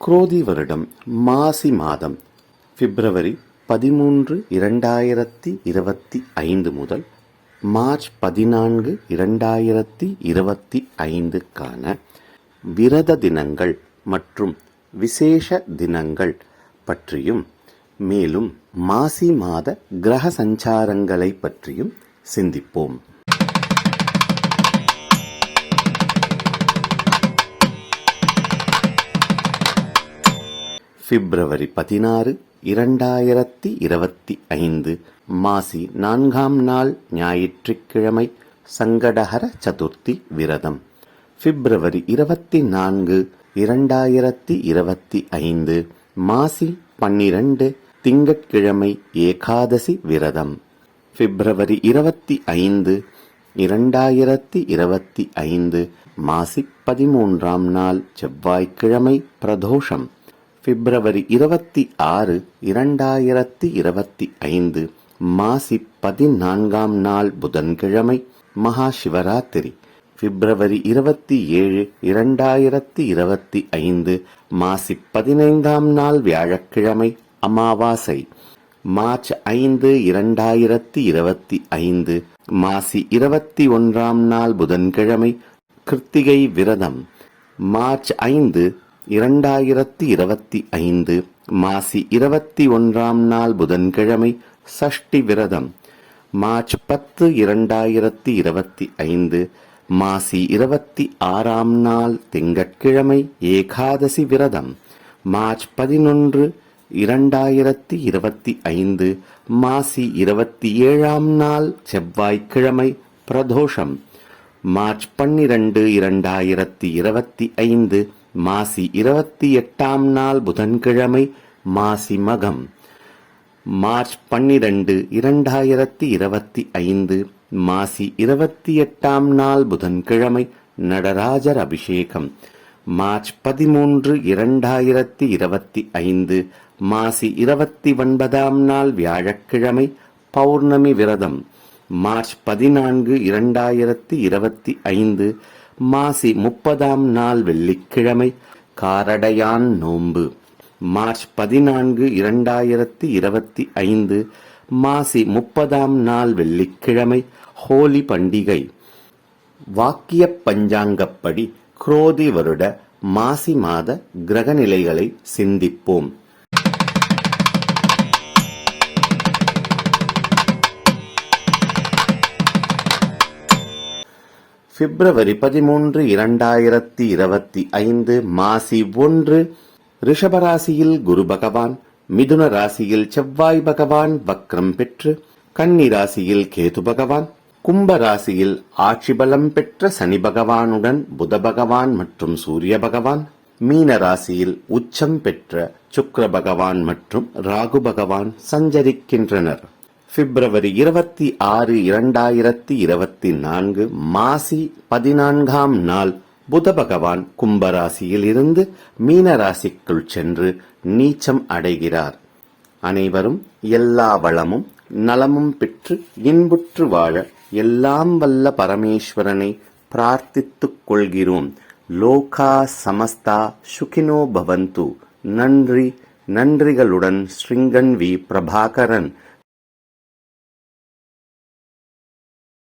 குரோதி வருடம் மாசி மாதம் பிப்ரவரி பதிமூன்று இரண்டாயிரத்தி இருபத்தி ஐந்து முதல் மார்ச் பதினான்கு இரண்டாயிரத்தி இருபத்தி ஐந்துக்கான விரத தினங்கள் மற்றும் விசேஷ தினங்கள் பற்றியும் மேலும் மாசி மாத கிரக சஞ்சாரங்களை பற்றியும் சிந்திப்போம். பிப்ரவரி பதினாறு இரண்டாயிரத்தி இருபத்தி ஐந்து மாசி நான்காம் நாள் ஞாயிற்றுக்கிழமை சங்கடஹர சதுர்த்தி விரதம். பிப்ரவரி இருபத்தி நான்கு இரண்டாயிரத்தி இருபத்தி ஐந்து மாசி பன்னிரண்டு திங்கட்கிழமை ஏகாதசி விரதம். பிப்ரவரி இருபத்தி ஐந்து இரண்டாயிரத்தி இருபத்தி ஐந்து மாசி பதிமூன்றாம் நாள் செவ்வாய்க்கிழமை பிரதோஷம். பிப்ரவரி இருபத்தி ஆறு இரண்டாயிரத்தி இருபத்தி ஐந்து மாசி பதினான்காம் நாள் புதன்கிழமை மகா சிவராத்திரி பிப்ரவரி இருபத்தி ஏழு இரண்டாயிரத்தி இருபத்தி ஐந்து மாசி பதினைந்தாம் நாள் வியாழக்கிழமை அமாவாசை. மார்ச் ஐந்து இரண்டாயிரத்தி இருபத்தி ஐந்து மாசி இருபத்தி ஒன்றாம் நாள் புதன்கிழமை கிருத்திகை விரதம். மார்ச் ஐந்து இரண்டாயிரத்தி இருபத்தி ஐந்து மாசி இருபத்தி ஒன்றாம் நாள் புதன்கிழமை சஷ்டி விரதம். மார்ச் பத்து இரண்டாயிரத்தி இருபத்தி ஐந்து மாசி இருபத்தி ஆறாம் நாள் திங்கட்கிழமை ஏகாதசி விரதம். மார்ச் பதினொன்று இரண்டாயிரத்தி இருபத்தி ஐந்து மாசி இருபத்தி ஏழாம் நாள் செவ்வாய்க்கிழமை பிரதோஷம். மார்ச் பன்னிரண்டு இரண்டாயிரத்தி இருபத்தி ஐந்து மாசி இருபத்தி எட்டாம் நாள் புதன்கிழமை மாசி மகம். மார்ச் பன்னிரண்டு இரண்டாயிரத்தி இருபத்தி ஐந்து மாசி இருபத்தி எட்டாம் நாள் புதன்கிழமை நடராஜர் அபிஷேகம். மார்ச் பதிமூன்று இரண்டாயிரத்தி இருபத்தி ஐந்து மாசி இருபத்தி ஒன்பதாம் நாள் வியாழக்கிழமை பௌர்ணமி விரதம். மார்ச் பதினான்கு இரண்டாயிரத்தி இருபத்தி ஐந்து மாசி முப்பதாம் நாள் வெள்ளிக்கிழமை காரடையான் நோன்பு. மார்ச் பதினான்கு இரண்டாயிரத்தி இருபத்தி ஐந்து மாசி முப்பதாம் நாள் வெள்ளிக்கிழமை ஹோலி பண்டிகை. வாக்கிய பஞ்சாங்கப்படி குரோதி வருட மாசி மாத கிரகநிலைகளை சிந்திப்போம். பிப்ரவரி பதிமூன்று இரண்டாயிரத்தி இருபத்தி ஐந்து மாசி ஒன்று ரிஷபராசியில் குரு பகவான் மிதுன ராசியில் செவ்வாய் பகவான் வக்ரம் பெற்று கன்னி ராசியில் கேது பகவான் கும்ப ராசியில் ஆட்சி பலம் பெற்ற சனி பகவானுடன் புத பகவான் மற்றும் சூரிய பகவான் மீன ராசியில் உச்சம் பெற்ற சுக்ர பகவான் மற்றும் ராகு பகவான் சஞ்சரிக்கின்றனர். பிப்ரவரி இருபத்தி ஆறு இரண்டாயிரத்தி இருபத்தி நான்கு மாசி பதினான்காம் நாள் புத பகவான் கும்பராசியில் இருந்து மீனராசிக்குள் சென்று நீச்சம் அடைகிறார். அனைவரும் எல்லா வளமும் நலமும் பெற்று இன்புற்று வாழ எல்லாம் வல்ல பரமேஸ்வரனை பிரார்த்தித்துக் கொள்கிறோம். லோகா சமஸ்தா சுகினோ பவந்து. நன்றி. நன்றிகளுடன் ஸ்ரீங்கன் வி பிரபாகரன்.